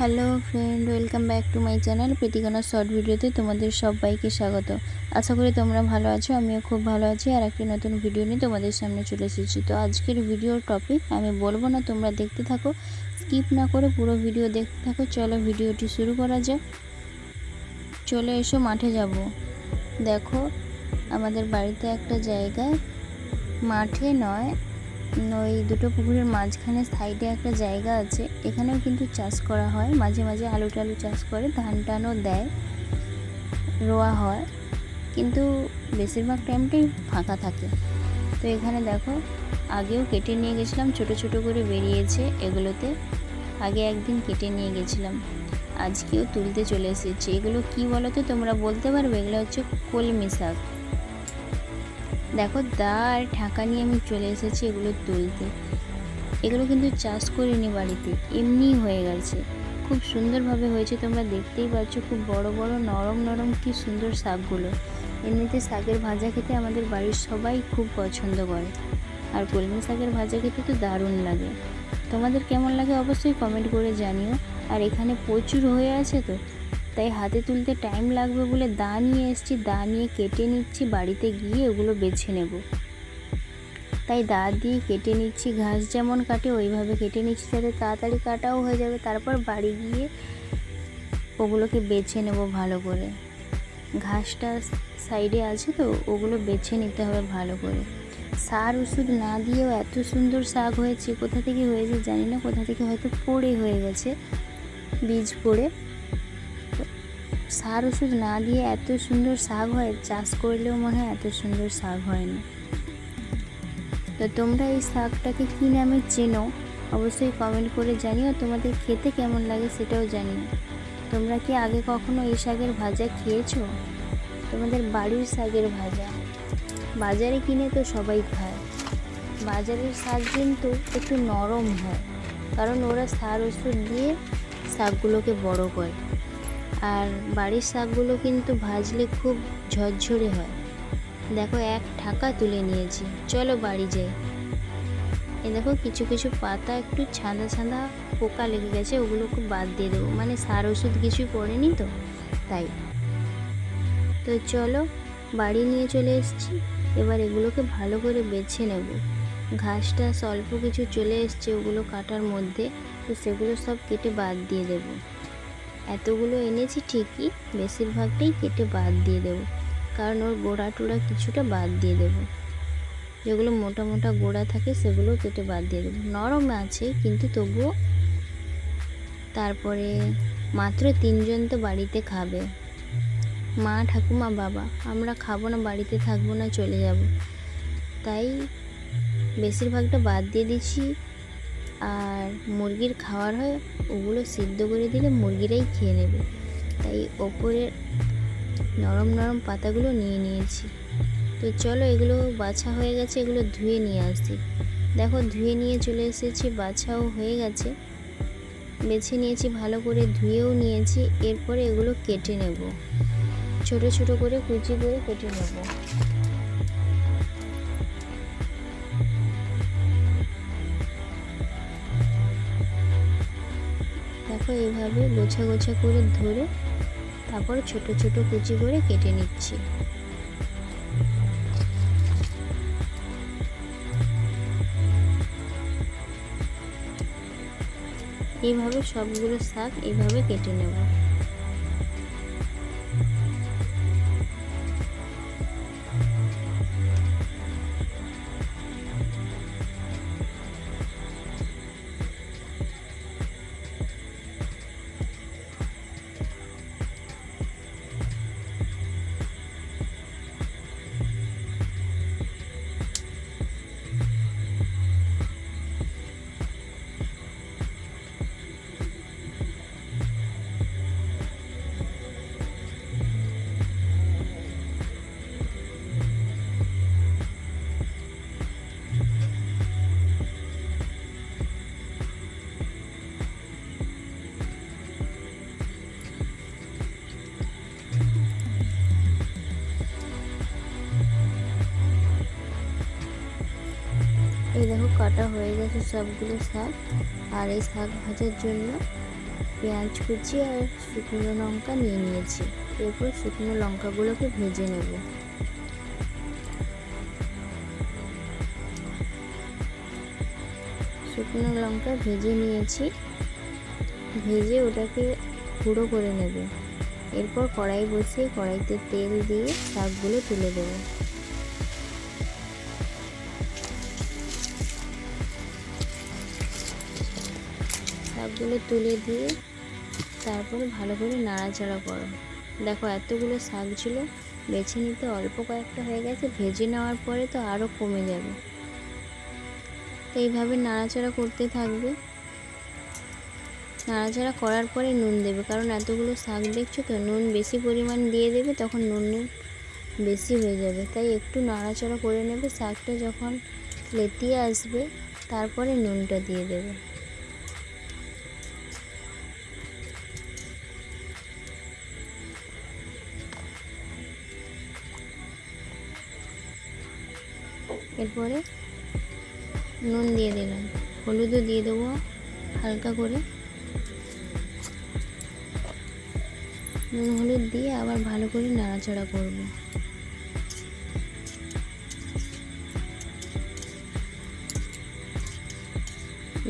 Hello friend, welcome back to my channel Pritikana short ভিডিওতে তোমাদের সবাইকে স্বাগত। আশা করি তোমরা ভালো আছো, আমিও খুব ভালো আছি আর একটি নতুন ভিডিও নিয়ে তোমাদের সামনে চলে এসেছি। তো আজকের ভিডিওর টপিক আমি বলব না, তোমরা দেখতে থাকো স্কিপ না করে পুরো ভিডিও দেখতে থাকো, চলো ভিডিওটি শুরু করা যাক। চলে এসো মাঠে যাব। দেখো, আমাদের বাড়িতে একটা জায়গায় মাঠে নয় ওই দুটো পুকুরের মাঝখানে সাইডে একটা জায়গা আছে, এখানেও কিন্তু চাষ করা হয়। মাঝে মাঝে আলু টালু চাষ করে, ধান টানও দেয়, রোয়া হয়। কিন্তু বেশিরভাগ টাইমটাই ফাঁকা থাকে। তো এখানে দেখো, আগেও কেটে নিয়ে গেছিলাম, ছোট ছোট করে বেরিয়েছে এগুলোতে। আগে একদিন কেটে নিয়ে গেছিলাম। আজকেও তুলতে চলে এসেছি। এগুলো কি বলো তো তোমরা বলতে পারবে? এগুলো হচ্ছে কলমি শাক। দেখো দা আর ঢাকা নিয়ে আমি চলে এসেছি এগুলো তুলতে। এগুলো কিন্তু চাষ করিনি বাড়িতে, এমনিই হয়ে গেছে। খুব সুন্দরভাবে হয়েছে, তোমরা দেখতেই পাচ্ছ খুব বড় বড়, নরম নরম কি সুন্দর শাকগুলো। এমনিতে শাকের ভাজা খেতে আমাদের বাড়ির সবাই খুব পছন্দ করে। আর কলমি শাকের ভাজা খেতে তো দারুণ লাগে। তোমাদের কেমন লাগে অবশ্যই কমেন্ট করে জানিও। আর এখানে প্রচুর হয়ে আছে তো? তাই হাতে তুলতে টাইম লাগবে বলে দা নিয়ে এসেছি। দা নিয়ে কেটে নিচ্ছি, বাড়িতে গিয়ে ওগুলো বেছে নেব। তাই দা দিয়ে কেটে নিচ্ছি, ঘাস যেমন কাটে ওইভাবে কেটে নিচ্ছি যাতে তাড়াতাড়ি কাটাও হয়ে যাবে। তারপর বাড়ি গিয়ে ওগুলোকে বেছে নেব ভালো করে। ঘাসটা সাইডে আছে তো, ওগুলো বেছে নিতে হবে ভালো করে। সার ওষুধ না দিয়েও এত সুন্দর শাক হয়েছে, কোথা থেকে হয়েছে জানি না, কোথা থেকে হয়তো পড়ে হয়ে গেছে। বীজ পড়ে। সার ওষুধ না দিয়ে এত সুন্দর শাক হয়, চাষ করলেও মনে হয় এত সুন্দর শাক হয় না তো তোমরা এই শাকটাকে কী নামে চেনো? অবশ্যই কমেন্ট করে জানিও, তোমাদের খেতে কেমন লাগে সেটাও জানিও। তোমরা কি আগে কখনো এই শাকের ভাজা খেয়েছো? তোমাদের বাড়ির শাকের ভাজা। বাজারে কিনে তো সবাই খায়। বাজারের শাক কিন্তু একটু নরম হয়, কারণ ওরা সার ওষুধ দিয়ে শাকগুলোকে বড় করে। আর বাড়ির শাকগুলো কিন্তু ভাজলে খুব ঝরঝরে হয়। দেখো এক ঠাকা তুলে নিয়েছি। চলো বাড়ি যাই। এ দেখো কিছু কিছু পাতা একটু ছাঁদা ছাঁদা পোকা লেগে গেছে ওগুলো খুব বাদ দিয়ে দেবো। মানে সার ওষুধ কিছুই পড়েনি তো, তাই। তো চলো বাড়ি নিয়ে চলে এসেছি। এবার এগুলোকে ভালো করে বেছে নেব। ঘাসটা অল্প কিছু চলে এসছে ওগুলো কাটার মধ্যে, তো সেগুলো সব কেটে বাদ দিয়ে দেবো। এতগুলো এনেছি ঠিকই, বেশিরভাগটাই কেটে বাদ দিয়ে দেবো। কারণ ওর গোড়া টোড়া কিছুটা বাদ দিয়ে দেবো। যেগুলো মোটা মোটা গোড়া থাকে সেগুলো কেটে বাদ দিয়ে দেবো। নরম আছে, কিন্তু তবুও তারপরে মাত্র তিনজন তো বাড়িতে খাবে। মা, ঠাকুমা, বাবা, আমরা খাব না, বাড়িতে থাকব না, চলে যাব। তাই বেশিরভাগটা বাদ দিয়ে দিচ্ছি। আর মুরগির খাওয়ার হয়, ওগুলো সিদ্ধ করে দিলে মুরগিরাই খেয়ে নেবে। তাই ওপরের নরম নরম পাতাগুলো নিয়ে নিয়েছি। তো চলো এগুলো বাছা হয়ে গেছে, এগুলো ধুয়ে নিয়ে আসি। দেখো ধুয়ে নিয়ে চলে এসেছি, বাছাও হয়ে গেছে। বেছে নিয়েছি, ভালো করে ধুয়েও নিয়েছি, এরপরে এগুলো কেটে নেব। ছোট ছোট করে কুচি করে কেটে নেব। দেখো এইভাবে গোছা গোছা করে ধরে তারপর ছোট ছোট কুচি করে কেটে নিচ্ছি। এইভাবে সবগুলো শাক এইভাবে কেটে নেব। কাটা হয়ে গেছে সবগুলো শাক। আর এই শাক ভাজার জন্য পেঁয়াজ কুচি আর শুকনো লঙ্কা নিয়ে নিয়েছি। এরপর শুকনো লঙ্কাগুলোকে ভেজে নেব। শুকনো লঙ্কা ভেজে নিয়েছি। ভেজে ওটাকে গুঁড়ো করে নেব। এরপর কড়াই বসিয়ে কড়াইতে তেল দিয়ে শাকগুলো তুলে দেবো। শাকগুলো তুলে দিয়ে তারপরে ভালো করে নাড়াচাড়া করো। দেখো এতগুলো শাক ছিল, বেছে নিতে অল্প কয়েকটা হয়ে গেছে, ভেজে নেওয়ার পরে তো আরও কমে যাবে। তো এইভাবে নাড়াচাড়া করতে থাকবে। নাড়াচাড়া করার পরে নুন দেবে, কারণ এতগুলো শাক দেখছ তো, নুন বেশি পরিমাণ দিয়ে দেবে, তখন নুন বেশি হয়ে যাবে। তাই একটু নাড়াচাড়া করে নেবে, শাকটা যখন লেতিয়ে আসবে, তারপরে নুনটা দিয়ে দেবে। এরপরে নুন দিয়ে দিলাম। হলুদও দিয়ে দেবো হালকা করে। নুন, হলুদ দিয়ে আবার ভালো করে নাড়াচাড়া করব।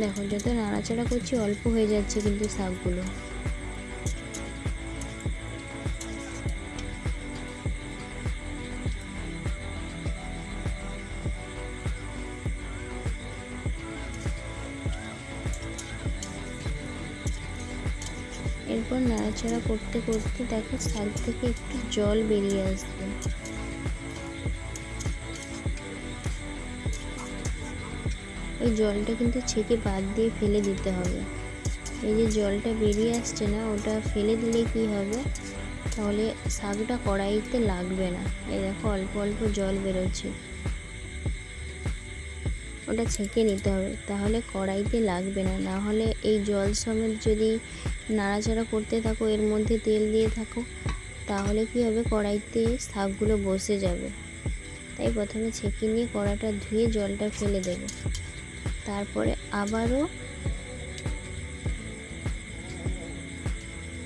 দেখো, যত নাড়াচাড়া করছি, অল্প হয়ে যাচ্ছে কিন্তু শাকগুলো। এরপর নাড়াচাড়া করতে করতে দেখো শাক থেকে একটু জল বেরিয়ে আসবে ওই জলটা কিন্তু ছেঁকে বাদ দিয়ে ফেলে দিতে হবে। এই যে জলটা বেরিয়ে আসছে না, ওটা ফেলে দিলে কি হবে? তাহলে শাকটা কড়াইতে লাগবে না। এই দেখো অল্প অল্প জল বেরোচ্ছে। ওটা ছেঁকে নিতে হবে। তাহলে কড়াইতে লাগবে না। না হলে এই জল সমেত যদি নাড়াচাড়া করতে থাকো, এর মধ্যে তেল দিয়ে থাকো, তাহলে কি হবে? কড়াইতে শাকগুলো বসে যাবে। তাই প্রথমে ছেঁকে নিয়ে কড়াটা ধুয়ে জলটা ফেলে দেব। তারপরে আবারও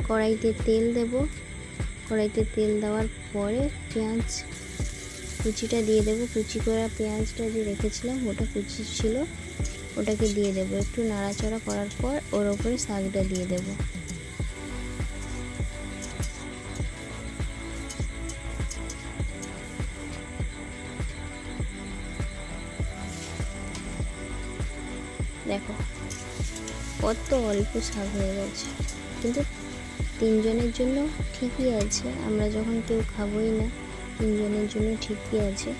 কড়াইতে তেল দেব। কড়াইতে তেল দেওয়ার পরে পেঁয়াজ কুচিটা দিয়ে দেবো। কুচি করা পেঁয়াজটা যে রেখেছিলাম, ওটা কুচি ছিল, ওটাকে দিয়ে দেবো। একটু নাড়াচাড়া করার পর ওর ওপরে শাকটা দিয়ে দেব। দেখো, কত অল্প শাক হয়ে গেছে। কিন্তু তিনজনের জন্য ঠিকই আছে, আমরা যখন কেউ খাবোই না। তিনজনের জন্য ঠিকই আছে।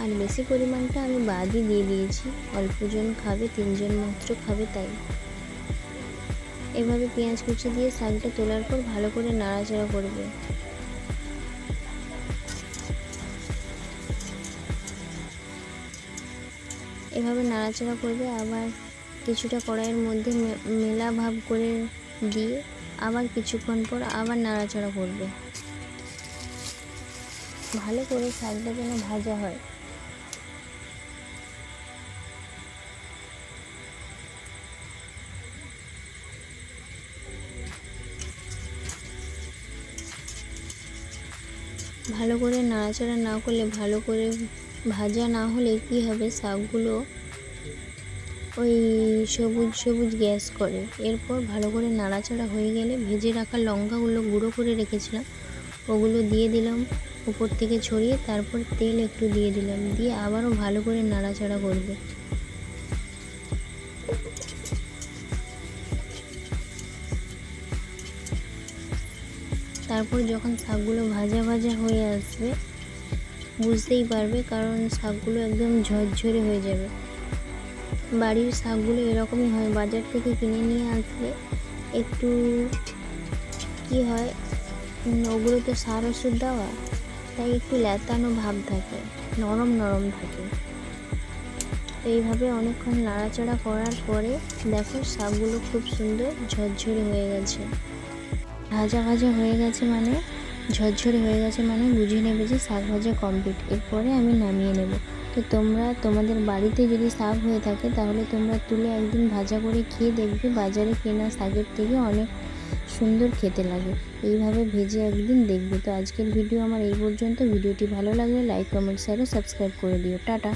আর বেশি পরিমাণটা আমি বাদই দিয়ে দিয়েছি। অল্পজন খাবে, তিনজন মাত্র খাবে তাই। এভাবে পেঁয়াজ কুচি দিয়ে শাকটা তোলার পর ভালো করে নাড়াচাড়া করবে। এভাবে নাড়াচাড়া করবে, আবার কিছুটা কড়াইয়ের মধ্যে মেলা ভাব করে দিয়ে আবার কিছুক্ষণ পর আবার নাড়াচাড়া করবে। ভালো করে শাকটা যেন ভাজা হয়। ভালো করে নাড়াচাড়া না করলে, ভালো করে ভাজা না হলে কি হবে? শাকগুলো ওই সবুজ সবুজ গ্যাস করে। এরপর ভালো করে নাড়াচাড়া হয়ে গেলে ভেজে রাখা লঙ্কাগুলো গুঁড়ো করে রেখেছিলাম। ওগুলো দিয়ে দিলাম। উপর থেকে ছড়িয়ে তারপর তেল একটু দিয়ে দিলাম, দিয়ে আবারও ভালো করে নাড়াচাড়া করবে। তারপর যখন শাকগুলো ভাজা ভাজা হয়ে আসবে, বুঝতেই পারবে কারণ শাকগুলো একদম ঝরঝরে হয়ে যাবে। বাড়ির শাকগুলো এরকমই হয়, বাজার থেকে কিনে নিয়ে আসলে একটু কি হয় ওগুলো তো সার ওষুধ দেওয়া তাই একটু ল্যাতানো ভাব থাকে, নরম নরম থাকে। এইভাবে অনেকক্ষণ নাড়াচাড়া করার পরে দেখো শাকগুলো খুব সুন্দর ঝরঝরে হয়ে গেছে। ভাজা ভাজা হয়ে গেছে মানে ঝরঝরে হয়ে গেছে মানে বুঝে নেবে যে শাক ভাজা কমপ্লিট এরপরে আমি নামিয়ে নেব। তো তোমরা, তোমাদের বাড়িতে যদি শাক হয়ে থাকে তাহলে তোমরা তুলে একদিন ভাজা করে খেয়ে দেখবে বাজারে কেনা শাকের থেকে অনেক সুন্দর খেতে লাগে। এইভাবে ভেজে একদিন দেখবে। তো আজকের ভিডিও আমার এই পর্যন্ত। ভিডিওটি ভালো লাগলে লাইক কমেন্ট শেয়ার ও সাবস্ক্রাইব করে দিও। টাটা।